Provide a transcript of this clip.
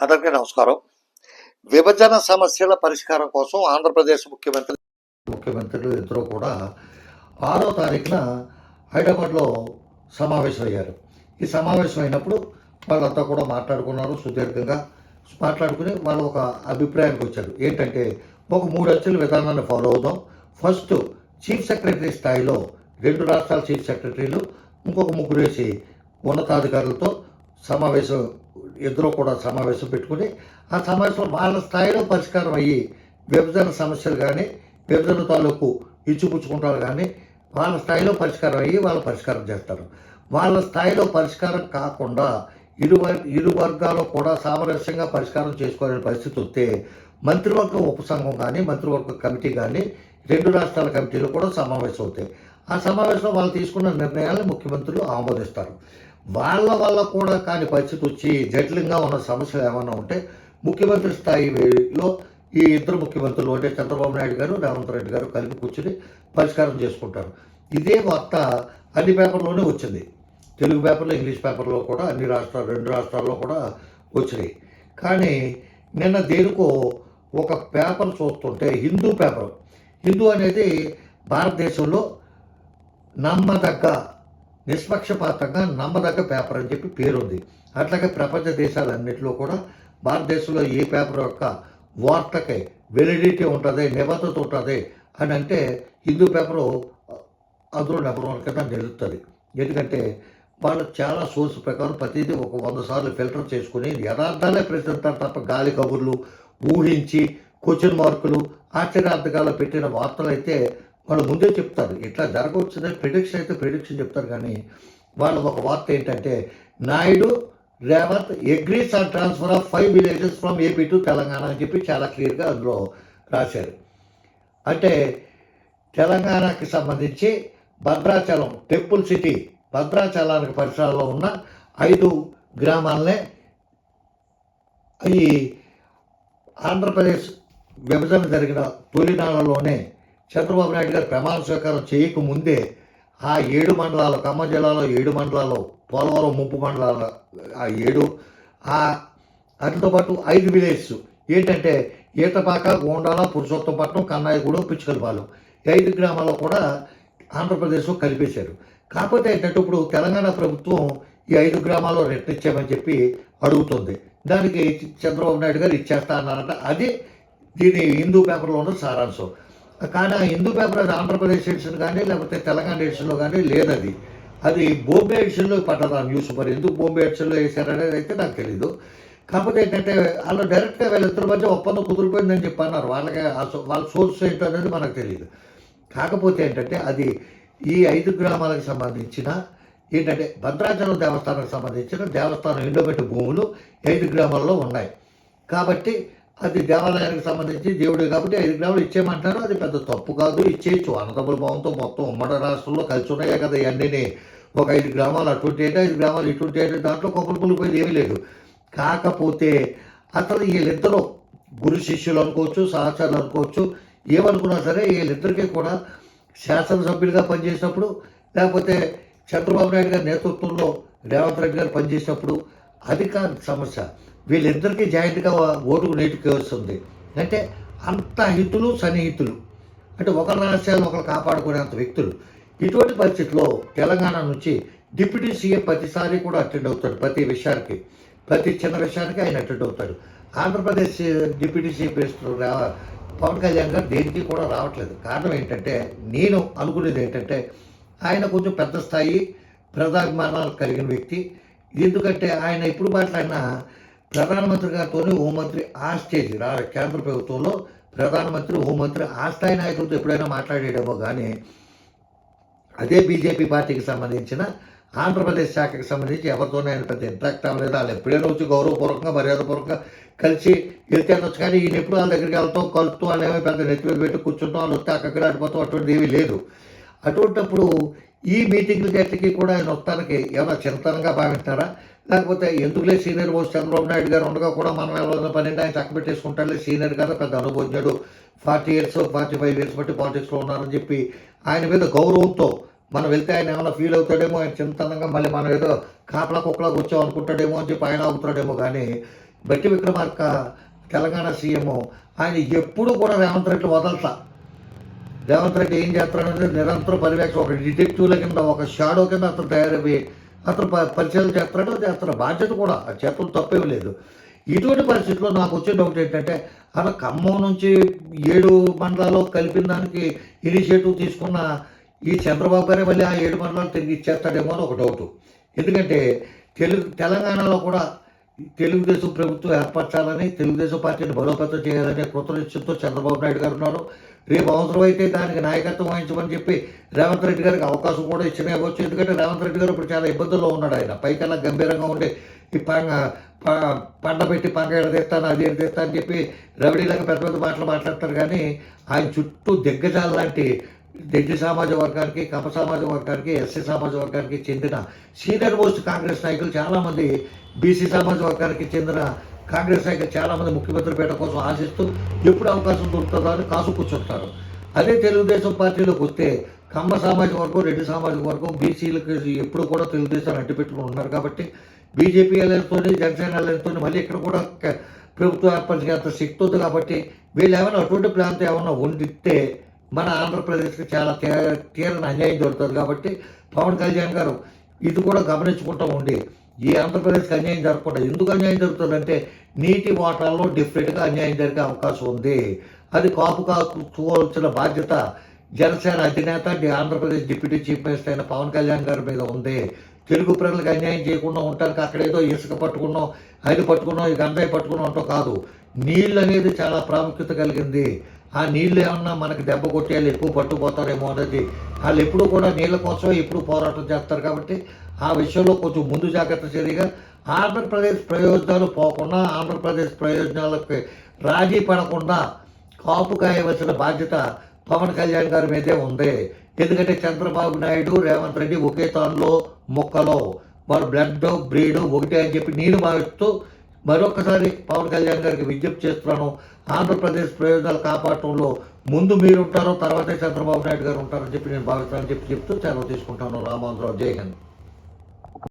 అందరికీ నమస్కారం. విభజన సమస్యల పరిష్కారం కోసం ఆంధ్రప్రదేశ్ ముఖ్యమంత్రి ముఖ్యమంత్రులు ఇద్దరు కూడా ఆరో తారీఖున హైదరాబాద్లో సమావేశమయ్యారు. ఈ సమావేశం అయినప్పుడు వాళ్ళంతా కూడా మాట్లాడుకున్నారు సుదీర్ఘంగా మాట్లాడుకుని వాళ్ళు ఒక అభిప్రాయానికి వచ్చారు. ఏంటంటే ఒక మూడు అంచెల విధానాన్ని ఫాలో అవుదాం. ఫస్ట్ చీఫ్ సెక్రటరీ స్థాయిలో రెండు రాష్ట్రాల చీఫ్ సెక్రటరీలు ఇంకొక ముగ్గురు వేసి ఉన్నతాధికారులతో సమావేశం ఇద్దరు కూడా సమావేశం పెట్టుకుని ఆ సమావేశంలో వాళ్ళ స్థాయిలో పరిష్కారం అయ్యి విభజన సమస్యలు కానీ విభజన తాలూకు ఇచ్చిపుచ్చుకుంటారు కానీ వాళ్ళ స్థాయిలో పరిష్కారం అయ్యి వాళ్ళు పరిష్కారం చేస్తారు. వాళ్ళ స్థాయిలో పరిష్కారం కాకుండా ఇరు ఇరు వర్గాలు కూడా సామరస్యంగా పరిష్కారం చేసుకోలేని పరిస్థితి వస్తే మంత్రివర్గ ఉపసంఘం కానీ మంత్రివర్గ కమిటీ కానీ రెండు రాష్ట్రాల కమిటీలు కూడా సమావేశం అవుతాయి. ఆ సమావేశంలో వాళ్ళు తీసుకున్న నిర్ణయాలను ముఖ్యమంత్రులు ఆమోదిస్తారు. వాళ్ళ వల్ల కూడా కాని పరిస్థితి వచ్చి జటిలంగా ఉన్న సమస్యలు ఏమైనా ఉంటే ముఖ్యమంత్రి స్థాయిలో ఈ ఇద్దరు ముఖ్యమంత్రులు అంటే చంద్రబాబు నాయుడు గారు రేవంత్ రెడ్డి గారు కలిపి కూర్చుని పరిష్కారం చేసుకుంటారు. ఇదే వార్త అన్ని పేపర్లోనే వచ్చింది. తెలుగు పేపర్లో ఇంగ్లీష్ పేపర్లో కూడా అన్ని రాష్ట్రాలు రెండు రాష్ట్రాల్లో కూడా వచ్చినాయి. కానీ నిన్న దేనికో ఒక పేపర్ చూస్తుంటే హిందూ పేపర్. హిందూ అనేది భారతదేశంలో నమ్మదగ్గ నిష్పక్షపాతంగా నమ్మదగ్గ పేపర్ అని చెప్పి పేరుంది. అట్లాగే ప్రపంచ దేశాలన్నింటిలో కూడా భారతదేశంలో ఏ పేపర్ యొక్క వార్తకి వెలిడిటీ ఉంటుంది నిబద్ధత ఉంటుంది అని అంటే హిందూ పేపరు అందులో నెంబర్ వన్ కింద నిలుస్తుంది ఎందుకంటే వాళ్ళు చాలా సోర్స్ ప్రకారం ప్రతిదీ ఒక వంద సార్లు ఫిల్టర్ చేసుకుని యథార్థాలే ప్రశ్నిస్తారు తప్ప గాలి కబుర్లు ఊహించి క్వశ్చన్ మార్కులు ఆశ్చర్యార్థకాలు పెట్టిన వార్తలు అయితే వాళ్ళు ముందే చెప్తారు. ఇట్లా జరగవచ్చునే ప్రిడిక్షన్ అయితే ప్రిడిక్షన్ చెప్తారు కానీ వాళ్ళ ఒక వార్త ఏంటంటే Naidu Revanth agrees on transfer of five villages from AP to Telangana అని చెప్పి చాలా క్లియర్గా అందులో రాశారు. అంటే తెలంగాణకి సంబంధించి భద్రాచలం టెంపుల్ సిటీ భద్రాచలానికి పరిసరాల్లో ఉన్న ఐదు గ్రామాలనే ఈ ఆంధ్రప్రదేశ్ విభజన జరిగిన తొలినాళ్ళలోనే చంద్రబాబు నాయుడు గారు ప్రమాణ స్వీకారం చేయకముందే ఆ ఏడు మండలాలు ఖమ్మం జిల్లాలో ఏడు మండలాలు పోలవరం ముప్పు మండలాలు ఆ ఏడు ఆ వాటితో పాటు ఐదు విలేజ్ ఏంటంటే ఈతపాక గోండాల పురుషోత్తంపట్నం కన్నాయగూడెం పిచ్చుకలపాలెం. ఐదు గ్రామాల్లో కూడా ఆంధ్రప్రదేశ్లో కలిపేశారు. కాకపోతే ఏంటంటే ఇప్పుడు తెలంగాణ ప్రభుత్వం ఈ ఐదు గ్రామాల్లో రెట్టించామని చెప్పి అడుగుతుంది. దానికి చంద్రబాబు నాయుడు గారు ఇచ్చేస్తా అన్నారంట. అది దీని హిందూ పేపర్లో ఉన్న సారాంశం. కానీ ఆ హిందూ పేపర్ అది ఆంధ్రప్రదేశ్ ఎడిషన్ కానీ లేకపోతే తెలంగాణ ఎడిషన్లో కానీ లేదు అది అది బాంబే ఎడిషన్లో పడ్డది ఆ న్యూస్ మరి? ఎందుకు బొంబే ఎడిషన్లో వేశారనేది అయితే నాకు తెలీదు. కాకపోతే ఏంటంటే వాళ్ళు డైరెక్ట్గా వీళ్ళిద్దరి మధ్య ఒప్పందం కుదిరిపోయిందని చెప్పి అన్నారు. వాళ్ళకి వాళ్ళ సోర్స్ ఏంటో అనేది మనకు తెలియదు కాకపోతే ఏంటంటే అది ఈ ఐదు గ్రామాలకు సంబంధించిన ఏంటంటే భద్రాచలం దేవస్థానానికి సంబంధించిన దేవస్థానం ఎండోబెట్టి భూములు ఐదు గ్రామాల్లో ఉన్నాయి. కాబట్టి అది దేవాలయానికి సంబంధించి దేవుడు కాబట్టి ఐదు గ్రామాలు ఇచ్చేయమంటారు. అది పెద్ద తప్పు కాదు. ఇచ్చేయచ్చు. అనంతపుర భావంతో మొత్తం ఉమ్మడి రాష్ట్రంలో కలిసి ఉన్నాయే కదా ఇవన్నీ ఒక ఐదు గ్రామాలు అటువంటి ఏంటి ఐదు గ్రామాలు ఇటువంటి ఏంటి దాంట్లో కొబ్బరి పులిపోయేది ఏమీ లేదు. కాకపోతే అసలు వీళ్ళిద్దరూ గురు శిష్యులు అనుకోవచ్చు సహచరులు అనుకోవచ్చు ఏమనుకున్నా సరే వీళ్ళిద్దరికీ కూడా శాసనసభ్యులుగా పనిచేసినప్పుడు లేకపోతే చంద్రబాబు నాయుడు గారి నేతృత్వంలో రేవంత్ రెడ్డి గారు పనిచేసినప్పుడు అది కాదు సమస్య. వీళ్ళిద్దరికీ జాయింట్గా ఓటుకు నీటికి వస్తుంది. అంటే అంత హితులు సన్నిహితులు. అంటే ఒకరి రహస్యాలు ఒకరు కాపాడుకునేంత వ్యక్తులు. ఇటువంటి పరిస్థితిలో తెలంగాణ నుంచి డిప్యూటీ సీఎం ప్రతిసారి కూడా అటెండ్ అవుతాడు ప్రతి విషయానికి. ప్రతి చిన్న విషయానికి ఆయన అటెండ్ అవుతాడు. Andhra Pradesh deputy CM minister Pawan Kalyan గారు దేనికి కూడా రావట్లేదు. కారణం ఏంటంటే నేను అనుకునేది ఏంటంటే ఆయన కొంచెం పెద్ద స్థాయి ప్రజాభిమానాలు కలిగిన వ్యక్తి. ఎందుకంటే ఆయన ఇప్పుడు మాట్లాడినా ప్రధానమంత్రి గారితోనే హోంమంత్రి ఆ స్టేజ్ రా కేంద్ర ప్రభుత్వంలో ప్రధానమంత్రి హోంమంత్రి ఆ స్థాయి నాయకులతో ఎప్పుడైనా మాట్లాడేయడమో కానీ అదే బీజేపీ పార్టీకి సంబంధించిన ఆంధ్రప్రదేశ్ శాఖకి సంబంధించి ఎవరితోనే ఆయన పెద్ద ఇంట్రాక్ట్ అవ్వలేదు. వాళ్ళు ఎప్పుడైనా వచ్చి గౌరవపూర్వకంగా మర్యాదపూర్వకంగా కలిసి వెళ్తే అనొచ్చు కానీ ఈయన ఎప్పుడు వాళ్ళ దగ్గరికి వెళ్తాం కలుపుతూ వాళ్ళు ఏమో పెద్ద నెత్తి మీద పెట్టి కూర్చుంటాం వాళ్ళు వస్తే అక్కడ అడిపోతాం అటువంటిది ఏమీ లేదు. అటువంటిప్పుడు ఈ మీటింగ్లకి గట్టికి కూడా ఆయన వస్తానికి ఏమైనా చింతనంగా భావించారా? లేకపోతే ఎందుకులే సీనియర్ మోస్ట్ చంద్రబాబు నాయుడు గారు ఉండగా కూడా మనం ఎవరైనా పన్నెండు ఆయన చక్క పెట్టేసుకుంటారులే సీనియర్ గారు పెద్ద అనుభవజ్ఞుడు. Forty years forty five years బట్టి పాలిటిక్స్లో ఉన్నారని చెప్పి ఆయన మీద గౌరవంతో మనం వెళ్తే ఆయన ఏమైనా ఫీల్ అవుతాడేమో ఆయన చింతనంగా మళ్ళీ మనం ఏదో కాపలా కుక్కలా వచ్చాం అనుకుంటాడేమో అని చెప్పి ఆయన అవుతాడేమో కానీ బట్టి విక్రమార్క తెలంగాణ సీఎం ఆయన ఎప్పుడూ కూడా రేవంత్ రెడ్డి వదలతా. రేవంత్ రెడ్డి ఏం చేస్తాడంటే నిరంతరం పర్యవేక్షణ ఒక డిటెక్టివ్ల కింద ఒక షాడో కింద అతను తయారయ్యి అతను ప- పరిచయాలు చేస్తాడో చేస్తాడు బాధ్యత కూడా ఆ చేతులు తప్పేం లేదు ఇటువంటి పరిస్థితుల్లో నాకు వచ్చే డౌట్ ఏంటంటే అలా ఖమ్మం నుంచి ఏడు మండలాలు కలిపిన దానికి ఇనిషియేటివ్ తీసుకున్న ఈ చంద్రబాబు గారే మళ్ళీ ఆ ఏడు మండలాలు తిరిగి ఇచ్చేస్తాడేమో అని ఒక డౌట్. ఎందుకంటే తెలుగు తెలంగాణలో కూడా తెలుగుదేశం ప్రభుత్వం ఏర్పరచాలని తెలుగుదేశం పార్టీని బలోపేతం చేయాలనే కృతనిశ్చయంతో చంద్రబాబు నాయుడు గారు ఉన్నారు. రేపు అవసరమైతే దానికి నాయకత్వం వహించమని చెప్పి రేవంత్ రెడ్డి గారికి అవకాశం కూడా ఇచ్చిన ఇవ్వచ్చు ఎందుకంటే రేవంత్ రెడ్డి గారు ఇప్పుడు చాలా ఇబ్బందుల్లో ఉన్నాడు ఆయన. పైకల్లా గంభీరంగా ఉండి ఈ పంగ ప- పెట్టి పంగ ఎడదీస్తాను అది ఎడదీస్తాను అని చెప్పి రవిడీలాగా పెద్ద పెద్ద మాటలు మాట్లాడతారు. కానీ ఆయన చుట్టూ దిగ్గజాలు లాంటి రెడ్డి సమాజ వర్గానికి కప సమాజ వర్గానికి ఎస్సీ సమాజ వర్గానికి చెందిన సీనియర్ మోస్ట్ కాంగ్రెస్ నాయకులు చాలామంది బీసీ సమాజ వర్గానికి చెందిన కాంగ్రెస్ నాయకులు చాలామంది ముఖ్యమంత్రి పీట కోసం ఆశిస్తూ ఎప్పుడు అవకాశం దొరుకుతుందో అని కాసు కూర్చుంటారు. అదే తెలుగుదేశం పార్టీలోకి వస్తే కమ్మ సామాజిక వర్గం రెడ్డి సామాజిక వర్గం బీసీలకు ఎప్పుడు కూడా తెలుగుదేశం అడ్డుపెట్టుకుని ఉన్నారు కాబట్టి బీజేపీ ఎల్ఎల్తో జనసేన ఎల్ఎల్తో మళ్ళీ ఇక్కడ కూడా క- ప్రభుత్వం ఏర్పరిచేంత శక్తి ఉంది కాబట్టి వీళ్ళు ఏమైనా అటువంటి ప్రాంతం ఏమైనా వండితే మన ఆంధ్రప్రదేశ్కి చాలా తీర తీరని అన్యాయం జరుగుతుంది కాబట్టి పవన్ కళ్యాణ్ గారు ఇది కూడా గమనించుకుంటూ ఉండి ఈ ఆంధ్రప్రదేశ్కి అన్యాయం జరగకుండా ఎందుకు అన్యాయం జరుగుతుందంటే నీటి వాటాల్లో డిఫరెంట్గా అన్యాయం జరిగే అవకాశం ఉంది. అది కాపు కాచుకోవాల్సిన బాధ్యత జనసేన అధినేత ఆంధ్రప్రదేశ్ డిప్యూటీ చీఫ్ మినిస్టర్ అయిన పవన్ కళ్యాణ్ గారి మీద ఉంది. తెలుగు ప్రజలకు అన్యాయం చేయకుండా ఉండటానికి అక్కడేదో ఇసుక పట్టుకున్నాం అది పట్టుకున్నాం ఈ గంజాయి పట్టుకున్నాం అంటూ కాదు. నీళ్ళు అనేది చాలా ప్రాముఖ్యత కలిగింది. ఆ నీళ్ళు ఏమన్నా మనకి దెబ్బ కొట్టేయాలి ఎక్కువ పట్టుకుపోతారేమో అనేది వాళ్ళు ఎప్పుడు కూడా నీళ్ళ కోసమే ఎప్పుడు పోరాటం చేస్తారు కాబట్టి ఆ విషయంలో కొంచెం ముందు జాగ్రత్త చర్యగా ఆంధ్రప్రదేశ్ ప్రయోజనాలు పోకుండా ఆంధ్రప్రదేశ్ ప్రయోజనాలకు రాజీ పడకుండా కాపు కాయవలసిన బాధ్యత పవన్ కళ్యాణ్ గారి మీదే ఉంది. ఎందుకంటే చంద్రబాబు నాయుడు రేవంత్ రెడ్డి ఒకే తానులో మొక్కలో. వారు బ్లడ్ బ్రీడ్ ఒకటే అని చెప్పి నేను భావిస్తూ మరొకసారి పవన్ కళ్యాణ్ గారికి విజ్ఞప్తి చేస్తున్నాను. ఆంధ్రప్రదేశ్ ప్రయోజనాలు కాపాడటంలో ముందు మీరు ఉంటారో తర్వాతే చంద్రబాబు నాయుడు గారు ఉంటారని చెప్పి నేను భావిస్తానని చెప్పి చెప్తూ సెలవు తీసుకుంటాను. రామాంధ్రరావు జై హింద్.